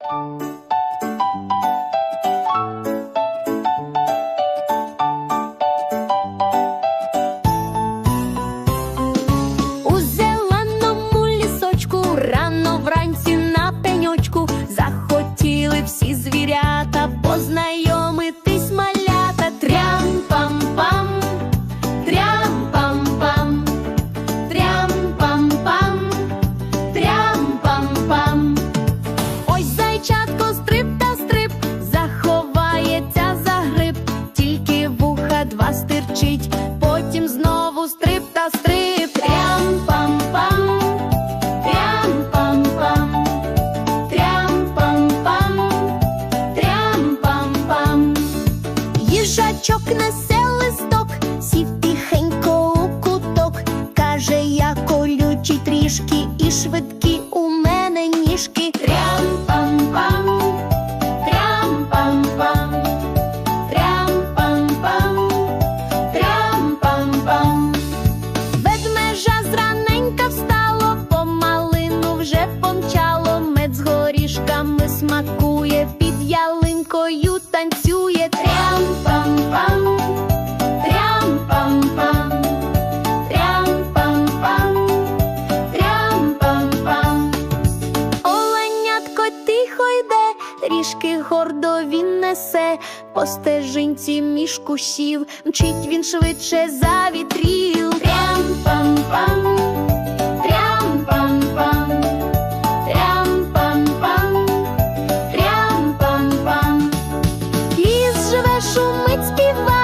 У два потім знову стрип та стрип. Трям-пам-пам, трям-пам-пам, трям-пам-пам, трям-пам-пам. Їжачок несе листок, сів тихенько у куток, каже, я колючий трішки і швидкі у мене ніжки. Ялинкою танцює трям-пам-пам, трям-пам-пам. Оленятко тихо йде, трішки гордо він несе, по стежинці між кущів, мчить він швидше за вітрів. шумить співає.